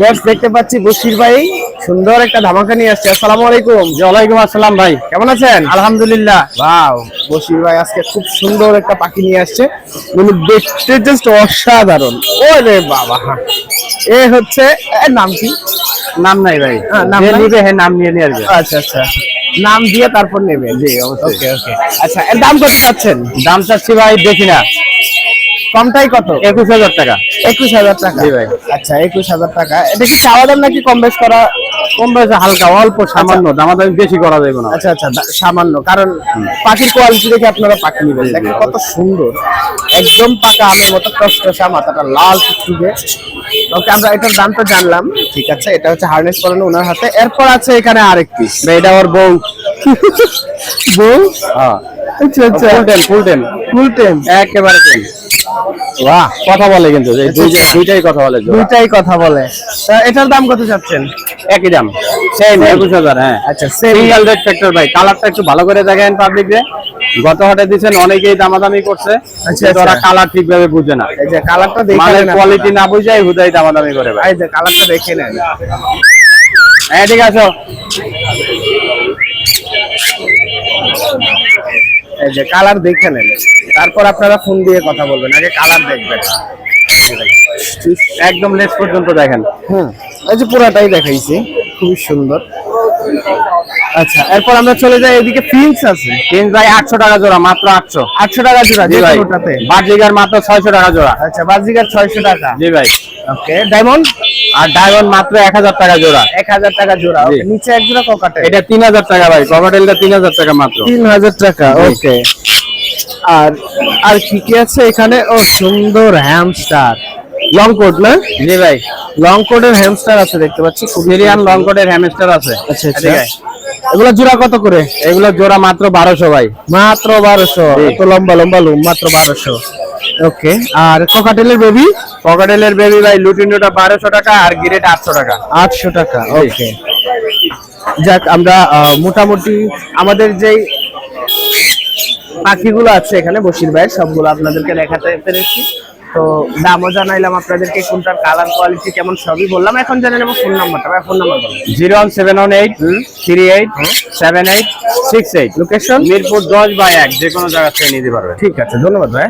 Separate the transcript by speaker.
Speaker 1: বেশ দেখতে পাচ্ছি বশির ভাই। সুন্দর একটা ধামাকা নিয়ে আসছে। আসসালামু আলাইকুম।
Speaker 2: ওয়ালাইকুম আসসালাম ভাই।
Speaker 1: কেমন আছেন?
Speaker 2: আলহামদুলিল্লাহ।
Speaker 1: বাও বশির ভাই আজকে খুব সুন্দর একটা পাখি নিয়ে আসছে। মানে দেখতে জাস্ট অসাধারণ। ওরে বাবা এ হচ্ছে নাম কি?
Speaker 2: নাম নাই ভাই।
Speaker 1: হ্যাঁ, নাম
Speaker 2: নিবে হ্যাঁ নাম নিয়ে নিয়ে আসবে।
Speaker 1: আচ্ছা আচ্ছা নাম দিয়ে তারপর নেবে।
Speaker 2: জি
Speaker 1: ওকে ওকে আচ্ছা এর দাম কত চাচ্ছেন?
Speaker 2: দাম চাচ্ছি ভাই দেখি না।
Speaker 1: কমটাই কত?
Speaker 2: একুশ হাজার টাকা।
Speaker 1: একুশ হাজার টাকা। আচ্ছা একুশ হাজার টাকা। এটা কি চাওয়া দাম নাকি কম বেশ করা?
Speaker 2: কম বেশ হালকা অল্প সামান্য দামাদামি বেশি করা যাবে না।
Speaker 1: আচ্ছা আচ্ছা সামান্য। কারণ পাখির কোয়ালিটি দেখে আপনারা পাখি নেবেন। দেখেন কত সুন্দর। একদম পাকা আমের মতো কষ্টসা মাথাটা লাল টুকটুকে। ওকে আমরা এটার দাম তো জানলাম। ঠিক আছে এটা হচ্ছে হার্নেস করানো ওনার হাতে। এরপর আছে এখানে আরেকটি
Speaker 2: এটা ওর বউ।
Speaker 1: বউ?
Speaker 2: হ্যাঁ।
Speaker 1: আচ্ছা আচ্ছা।
Speaker 2: ফুল টেন ফুল টেন
Speaker 1: ফুল
Speaker 2: একেবারে টেন
Speaker 1: বাহ
Speaker 2: কথা বলে কিন্তু
Speaker 1: আচ্ছা, আচ্ছা।
Speaker 2: দুইটাই কথা বলে
Speaker 1: দুইটাই কথা বলে। এটার দাম কত চাচ্ছেন?
Speaker 2: একই দাম সেম একুশ হাজার হ্যাঁ।
Speaker 1: আচ্ছা
Speaker 2: সিঙ্গেল রেড ফ্যাক্টর ভাই কালারটা একটু ভালো করে দেখেন পাবলিক রে। গত হাটে দিচ্ছেন অনেকেই দামাদামি করছে।
Speaker 1: আচ্ছা,
Speaker 2: ওরা
Speaker 1: আচ্ছা।
Speaker 2: কালার ঠিকভাবে বুঝে না।
Speaker 1: এই যে কালারটা দেখে
Speaker 2: মালের কোয়ালিটি না বুঝাই হুদাই দামাদামি করে ভাই।
Speaker 1: এই যে কালারটা দেখে নেন।
Speaker 2: হ্যাঁ ঠিক আছে
Speaker 1: এই যে কালার দেখে নেন। তারপর আপনারা ফোন দিয়ে কথা বলবেন আগে কালার দেখবেন।
Speaker 2: একদম লেস পর্যন্ত দেখেন।
Speaker 1: হুম এই যে পুরাটাই দেখাইছি খুবই সুন্দর। আচ্ছা এরপর আমরা চলে যাই এদিকে ফিন্স আছে।
Speaker 2: তিন ভাই আটশো টাকা জোড়া মাত্র আটশো।
Speaker 1: আটশো টাকা জোড়া
Speaker 2: জি
Speaker 1: যে
Speaker 2: ভাই
Speaker 1: কোনোটাতে
Speaker 2: বাজিগার মাত্র ছয়শো টাকা জোড়া।
Speaker 1: আচ্ছা বাজিকার ছয়শো টাকা।
Speaker 2: জি ভাই।
Speaker 1: ওকে ডায়মন্ড
Speaker 2: আর ডায়মন্ড মাত্র এক হাজার টাকা জোড়া।
Speaker 1: এক হাজার টাকা জোড়া। ওকে নিচে এক জোড়া ককাটে
Speaker 2: এটা তিন হাজার টাকা ভাই তিন হাজার টাকা মাত্র।
Speaker 1: তিন হাজার টাকা ওকে আর আর কি কি আছে এখানে? ও সুন্দর হ্যামস্টার লং কোট না?
Speaker 2: জি ভাই।
Speaker 1: লং কোটের হ্যামস্টার আছে দেখতে পাচ্ছি।
Speaker 2: সিরিয়ান লং কোটের হ্যামস্টার আছে।
Speaker 1: আচ্ছা আচ্ছা।
Speaker 2: এদিকে।
Speaker 1: এগুলো জোড়া কত করে?
Speaker 2: এগুলো জোড়া মাত্র বারোশো ভাই।
Speaker 1: মাত্র বারোশো। এত লম্বা লম্বা লুম মাত্র বারোশো। ওকে আর কোকাটেলের বেবি
Speaker 2: পকেটেলের বেবি ভাই লুটিনোটা বারোশো টাকা আর গিরেট আটশো টাকা।
Speaker 1: আটশো টাকা ওকে। যাক আমরা মোটামুটি আমাদের যেই পাখিগুলো আছে এখানে বসির ভাই সবগুলো আপনাদেরকে দেখাতে পেরেছি। তো দামও জানাইলাম আপনাদেরকে কোনটার কালার কোয়ালিটি কেমন সবই বললাম। এখন জানেন আমার ফোন নাম্বারটা ভাই phone number
Speaker 2: zero one seven one eight three eight seven eight six eight.
Speaker 1: Location
Speaker 2: Mirpur দশ বাই এক যে কোনো জায়গা থেকে নিতে পারবে
Speaker 1: ঠিক আছে ধন্যবাদ ভাই।